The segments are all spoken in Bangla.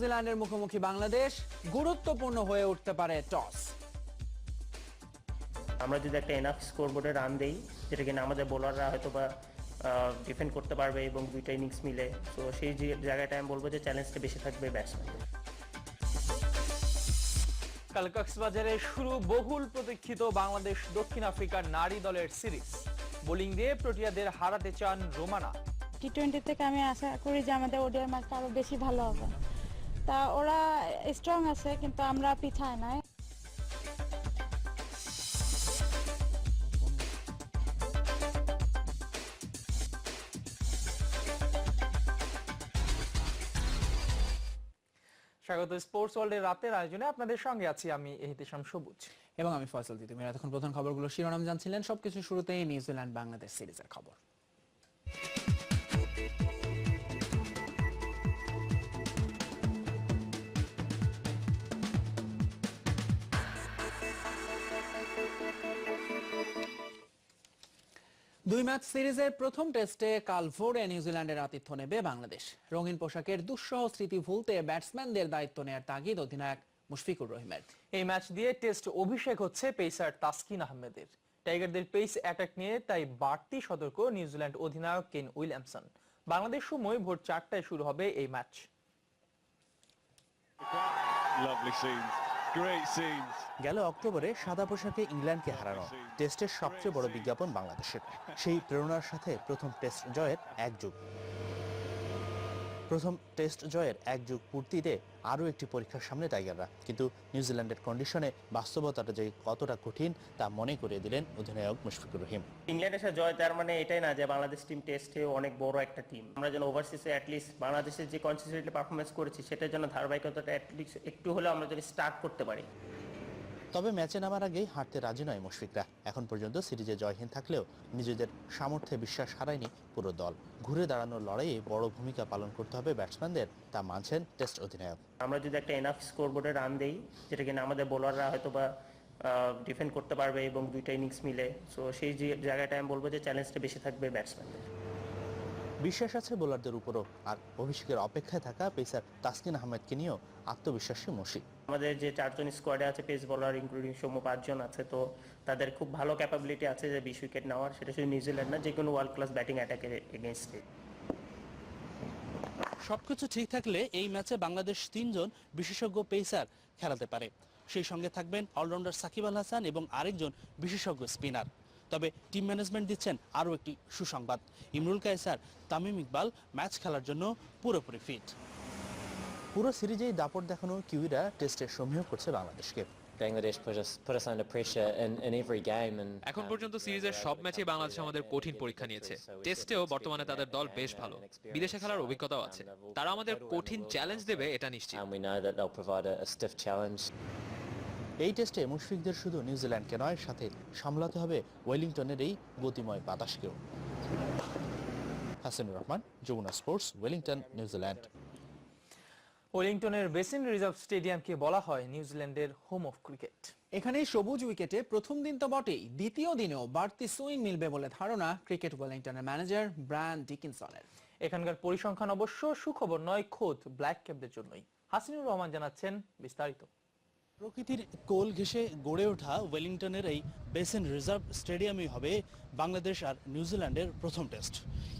নিউজিল্যান্ডের মুখোমুখি বাংলাদেশ গুরুত্বপূর্ণ হয়ে উঠতে পারে টস। আমরা যদি একটা এনাফ স্কোরবোর্ডে রান দেই যেটা কিনা আমাদের বোলাররা হয়তো বা ডিফেন্ড করতে পারবে এবং দুইটা ইনিংস মিলে তো সেই যে জায়গাটায় আমি বলব যে চ্যালেঞ্জটা বেশি থাকবে ব্যাটসম্যানদের কাল কক্সবাজারে শুরু বহুল প্রতীক্ষিত বাংলাদেশ দক্ষিণ আফ্রিকার নারী দলের সিরিজ। বোলিং দিয়ে প্রোটিয়াদের হারাতে চান রোমানা। টি টোয়েন্টি থেকে আমি আশা করি যে আমাদের ওডিআই ম্যাচটা আরও বেশি ভালো হবে। তা ওরা স্ট্রং আছে কিন্তু আমরা পিঠায় নাই। স্বাগত স্পোর্টস ওয়ার্ল্ডের রাতের আয়োজনে আপনাদের সঙ্গে আছি আমি এহিতেশাম সবুজ। এবং আমি ফয়সাল তিতুমির এতক্ষণ প্রধান খবরগুলো শিরোনাম জানছিলেন সবকিছু শুরুতেই নিউজিল্যান্ড বাংলাদেশ সিরিজের খবর। দুই ম্যাচ সিরিজের প্রথম টেস্টে কাল ভোরে নিউজিল্যান্ডের আতিথ্য নেবে বাংলাদেশ। রঙিন পোশাকের দুঃসহ স্মৃতি ভুলতে ব্যাটসম্যানদের দায়িত্ব নেয়ার তাগিদ অধিনায়ক মুশফিকুর রহিমের। এই ম্যাচ দিয়ে টেস্ট অভিষেক হচ্ছে পেসার তাসকিন আহমেদের। টাইগারদের পেস অ্যাটাক নিয়ে তাই বাড়তি সতর্ক নিউজিল্যান্ড অধিনায়ক কেন উইলিয়ামসন। বাংলাদেশ সময় ভোর চারটায় শুরু হবে এই ম্যাচ। Lovely scenes. গেল অক্টোবরে সাদা পোশাকে ইংল্যান্ডকে হারানো টেস্টের সবচেয়ে বড় বিজ্ঞাপন বাংলাদেশের। সেই প্রেরণার সাথে প্রথম টেস্ট জয়ের এক যুগ প্রথম টেস্ট জয়ের এক যুগ পূর্তিতে আরও একটি পরীক্ষার সামনে টাইগাররা। কিন্তু নিউজিল্যান্ডের কন্ডিশনে বাস্তবতাটা যে কতটা কঠিন, তা মনে করিয়ে দিলেন অধিনায়ক মুশফিকুর রহিম। ইংল্যান্ডের সাথে জয়, তার মানে এটাই না যে বাংলাদেশ টিম টেস্টে অনেক বড় একটা টিম আমরা যেন ওভারসিসে অ্যাটলিস্ট বাংলাদেশের যে কনসিস্টেন্টলি পারফরমেন্স করেছি, সেটার জন্য ধারাবাহিকতাটা অ্যাটলিস্ট একটু হলেও আমরা যদি স্টার্ট করতে পারি। তবে ম্যাচে নামার আগেই হারতে রাজি নয় মুশফিকরা। এখন পর্যন্ত সিরিজে জয়হীন থাকলেও নিজেদের সামর্থ্যে বিশ্বাস হারায়নি পুরো দল। ঘুরে দাঁড়ানোর লড়াইয়ে বড় ভূমিকা পালন করতে হবে ব্যাটসম্যানদের, তা মানছেন টেস্ট অধিনায়ক। আমরা যদি একটা এনাফ স্কোরবোর্ডে রান দেই, যেটা কিনা আমাদের বোলাররা হয়তো বা ডিফেন্ড করতে পারবে এবং দুইটা ইনিংস মিলে। সো সেই জায়গাটায় আমি বলব যে চ্যালেঞ্জটা বেশি থাকবে ব্যাটসম্যানদের। বিশ্বাস আছে বোলারদের উপরও। আর অভিষেকের অপেক্ষায় থাকা পেসার তাসকিন আহমেদকে নিয়েও আত্মবিশ্বাসী মুশি। আমাদের যে চারজন স্কোয়াডে আছে পেস বোলার ইনক্লুডিং সৌম্য পাঁচজন আছে তো তাদের খুব ভালো ক্যাপাবিলিটি আছে যে বিশ উইকেট নেওয়ার। সেটা শুধু নিউজিল্যান্ড না যে কোনো ওয়ার্ল্ড ক্লাস ব্যাটিং অ্যাটাকের এগেনস্টে সবকিছু ঠিক থাকলে এই ম্যাচে বাংলাদেশ তিনজন বিশেষজ্ঞ পেসার খেলাতে পারে। সেই সঙ্গে থাকবেন অলরাউন্ডার সাকিব আল হাসান এবং আরেকজন বিশেষজ্ঞ স্পিনার তবে টিম ম্যানেজমেন্ট দিচ্ছেন আরও একটি সুসংবাদ। ইমরুল কায়সার তামিম ইকবাল ম্যাচ খেলার জন্য পুরোপুরি ফিট। পুরো সিরিজেই দাপট দেখানো কিউইরা টেস্টে সমীহ করছে বাংলাদেশকে। Bangladesh put us put us under pressure in, in every game and এখন um, পর্যন্ত সিরিজের সব ম্যাচে বাংলাদেশ আমাদের কঠিন পরীক্ষা নিয়েছে। টেস্টেও বর্তমানে তাদের দল বেশ ভালো। বিদেশে খেলার অভিজ্ঞতাও আছে। তারা আমাদের কঠিন চ্যালেঞ্জ দেবে এটা নিশ্চিত। এই টেস্টে মুশফিকদের শুধু নিউজিল্যান্ডকে নয় সাথে সামলাতে হবে ওয়েলিংটনের এই গতিময় বাতাসকেও। Hasanur Rahman Jamuna sports Wellington New Zealand. ওয়েলিংটনের basin reserve স্টেডিয়ামকে বলা হয় নিউজিল্যান্ডের হোম অফ ক্রিকেট। এখানেই সবুজ উইকেটে প্রথম দিন তো বটেই দ্বিতীয় দিনেও বাড়তি সুইং মিলবে বলে ধারণা ক্রিকেট ওয়েলিংটনের ম্যানেজার ব্রায়ান ডিকিনসনের। এখানকার পরিসংখ্যান অবশ্য সুখবর নয় খোদ ব্ল্যাক ক্যাপদের জন্যই। হাসিনুর রহমান জানাচ্ছেন বিস্তারিত। প্রকৃতির কোল ঘেঁষে গড়ে ওঠা ওয়েলিংটনের এই বেসিন রিজার্ভ স্টেডিয়ামই হবে বাংলাদেশ আর নিউজিল্যান্ডের প্রথম টেস্ট।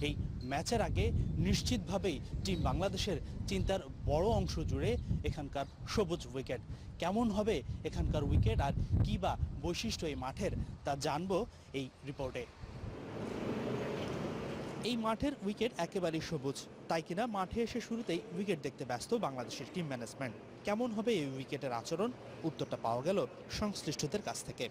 এই ম্যাচের আগে নিশ্চিতভাবেই টিম বাংলাদেশের চিন্তার বড় অংশ জুড়ে এখানকার সবুজ উইকেট। কেমন হবে এখানকার উইকেট আর কী বা বৈশিষ্ট্য এই মাঠের তা জানব এই রিপোর্টে। এই মাঠের উইকেট একেবারেই সবুজ। তাই কিনা মাঠে এসে শুরুতেই উইকেট দেখতে ব্যস্ত বাংলাদেশের টিম ম্যানেজমেন্ট। কেমন হবে এই উইকেটের আচরণ? উত্তরটা পাওয়া গেল সংশ্লিষ্টদের কাছ থেকে.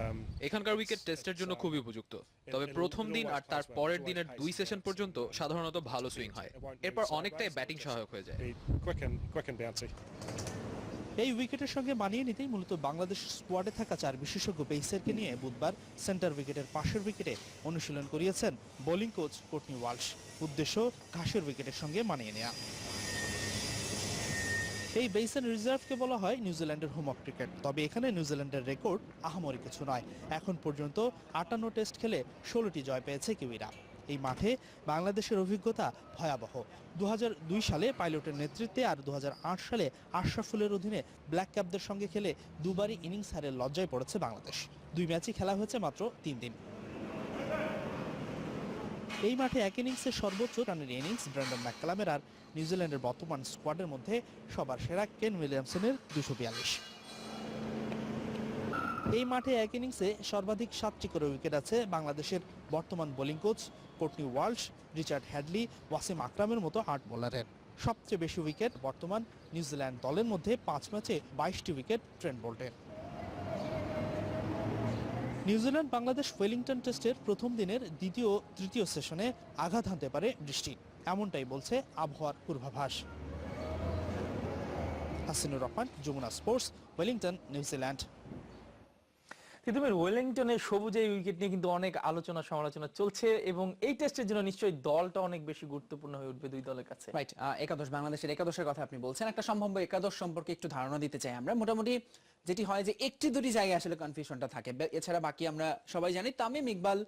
Um, এখানকার উইকেট টেস্টের জন্য খুবই উপযুক্ত। তবে প্রথম দিন আর তার পরের দিনের দুই সেশন পর্যন্ত সাধারণত ভালো সুইং হয়। এরপর অনেকটাই ব্যাটিং সহায়ক হয়ে যায়. এই উইকেটের সঙ্গে মানিয়ে নিতেই মূলত বাংলাদেশ স্কোয়াডে থাকা চার বিশেষজ্ঞ পেসারকে নিয়ে বুধবার সেন্টার উইকেটের পাশের উইকেটে অনুশীলন করিয়েছেন বোলিং কোচ কোটনি ওয়ালশ। উদ্দেশ্য ঘাসের উইকেটের সঙ্গে মানিয়ে নেওয়া এই বেসন রিজার্ভকে বলা হয় নিউজিল্যান্ডের হোম অফ ক্রিকেট। তবে এখানে নিউজিল্যান্ডের রেকর্ড আহামরি কিছু নয়। এখন পর্যন্ত আটান্ন টেস্ট খেলে ষোলোটি জয় পেয়েছে কিউইরা। এই মাঠে বাংলাদেশের অভিজ্ঞতা ভয়াবহ। দু হাজার দুই সালে পাইলটের নেতৃত্বে আর দু হাজার আট সালে আশরাফুলের অধীনে ব্ল্যাক ক্যাপদের সঙ্গে খেলে দুবারই ইনিংস হারের লজ্জায় পড়েছে বাংলাদেশ। দুই ম্যাচই খেলা হয়েছে মাত্র তিন দিন। এই মাঠে এক ইনিংসে সর্বোচ্চ রানের ইনিংস ব্র্যান্ডন ম্যাককালামের আর নিউজিল্যান্ডের বর্তমান স্কোয়াডের মধ্যে সবার সেরা কেন উইলিয়ামসনের দুশো বিয়াল্লিশ। এই মাঠে এক ইনিংসে সর্বাধিক সাতটি করে উইকেট আছে বাংলাদেশের বর্তমান bowling coach Courtney Walsh, Richard Hadlee, Wasim আকরামের মতো আট বোলারের। সবচেয়ে বেশি উইকেট বর্তমান নিউজিল্যান্ড দলের মধ্যে পাঁচ ম্যাচে বাইশটি উইকেট ট্রেন্ট বোল্টের। নিউজিল্যান্ড বাংলাদেশ ওয়েলিংটন টেস্টের প্রথম দিনের দ্বিতীয়, তৃতীয় সেশনে আঘাত হানতে পারে বৃষ্টি। এমনটাই বলছে আবহাওয়ার পূর্বাভাস। Hasinur Rahman, Jamuna sports, Wellington, New Zealand. Titumir ওয়েলিংটনের সবুজ এই উইকেট নিয়ে কিন্তু অনেক আলোচনা সমালোচনা চলছে এবং এই টেস্টের জন্য নিশ্চয়ই দলটা অনেক বেশি গুরুত্বপূর্ণ হয়ে উঠবে দুই দলের কাছে। রাইট একাদশ বাংলাদেশের একাদশের কথা আপনি বলছেন। একটা সম্ভাব্য একাদশ সম্পর্কে একটু ধারণা দিতে চাই আমরা। মোটামুটি যেটি হয় যে একটি দুটি জায়গায় আসলে কনফিউশনটা থাকে। এছাড়া বাকি আমরা সবাই জানি তামিম ইকবাল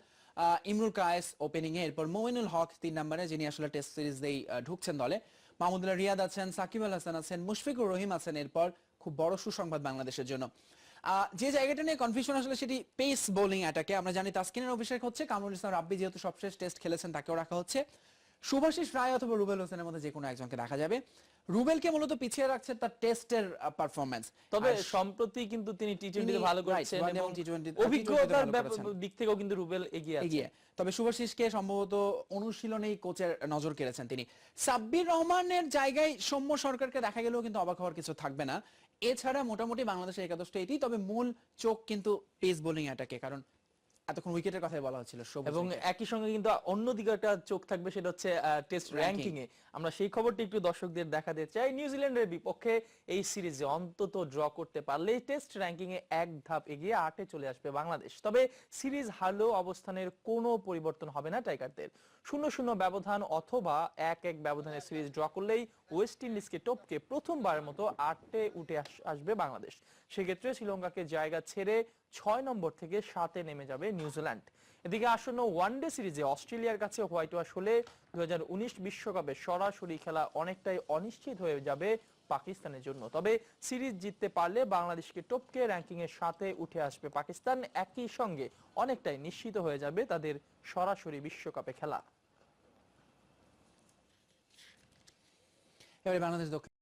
ইমরুল কায়েস ওপেনিং এ, এরপর মোমিনুল হক তিন নম্বরে, যিনি আসলে টেস্ট সিরিজ দিয়ে ঢুকছেন দলে। মাহমুদুল্লাহ রিয়াদ আছেন, সাকিব আল হাসান আছেন, মুশফিকুর রহিম আছেন, এরপর খুব বড় সুসংবাদ বাংলাদেশের জন্য। যে জায়গাটা নিয়ে কনফিউশন আসলে সেটি পেস বোলিং অ্যাটাকে আমরা জানি তাসকিনের অভিষেক হচ্ছে কামরুল ইসলাম রাব্বি যেহেতু সবশেষ টেস্ট খেলেছেন তাকেও রাখা হচ্ছে। শুভাশিস রায় অথবা রুবেল হোসেনের মধ্যে যে কোনো একজনকে দেখা যাবে। রুবেলকে মূলত পিছিয়ে রাখছে তার টেস্টের পারফরমেন্স তবে সম্প্রতি কিন্তু তিনি টি টোয়েন্টিতে ভালো করেছেন এবং এবং T20 অভিজ্ঞতার। দিক থেকেও কিন্তু রুবেল এগিয়ে আছে। তবে শুভাশিসকে সম্ভবত অনুশীলনেই কোচের নজর কেড়েছেন তিনি। সাব্বির রহমানের জায়গায় সৌম্য সরকারকে দেখা গেলেও কিন্তু অবাক হওয়ার কিছু থাকবে না। এছাড়া মোটামুটি বাংলাদেশের একাদশটা এটি তবে মূল চোখ কিন্তু পেস বোলিং অ্যাটাকে কারণ এতক্ষণ উইকেটের কথাই বলা হচ্ছিল এবং একই সঙ্গে কিন্তু অন্যদিকে একটা চোখ থাকবে সেটা হচ্ছে টেস্ট র্যাঙ্কিং এ আমরা সেই খবরটি একটু দর্শকদের দেখাতে চাই। নিউজিল্যান্ডের বিপক্ষে এই সিরিজে অন্তত ড্র করতে পারলে টেস্ট র্যাঙ্কিং এ এক ধাপ এগিয়ে আটে চলে আসবে বাংলাদেশ। তবে সিরিজ হারলেও অবস্থানের কোনো পরিবর্তন হবে না টাইগারদের। শূন্য শূন্য ব্যবধান অথবা এক এক ব্যবধানে সিরিজ ড্র করলেই ওয়েস্ট ইন্ডিজকে টপকে প্রথমবারের মতো আটে উঠে আসবে বাংলাদেশ। সেক্ষেত্রে শ্রীলঙ্কাকে জায়গা ছেড়ে ছয় নম্বর থেকে সাতে নেমে যাবে নিউজিল্যান্ড। এদিকে আসন্ন ওয়ানডে সিরিজে অস্ট্রেলিয়ার কাছে হোয়াইট ওয়াশ হলে দু বিশ্বকাপে সরাসরি খেলা অনেকটাই অনিশ্চিত হয়ে যাবে পাকিস্তানের জন্য। তবে সিরিজ জিততে পারলে বাংলাদেশকে টপকে র্যাঙ্কিং এর সাথে উঠে আসবে পাকিস্তান। একই সঙ্গে অনেকটাই নিশ্চিত হয়ে যাবে তাদের সরাসরি বিশ্বকাপে খেলা। এবারে বাংলাদেশ দক্ষিণ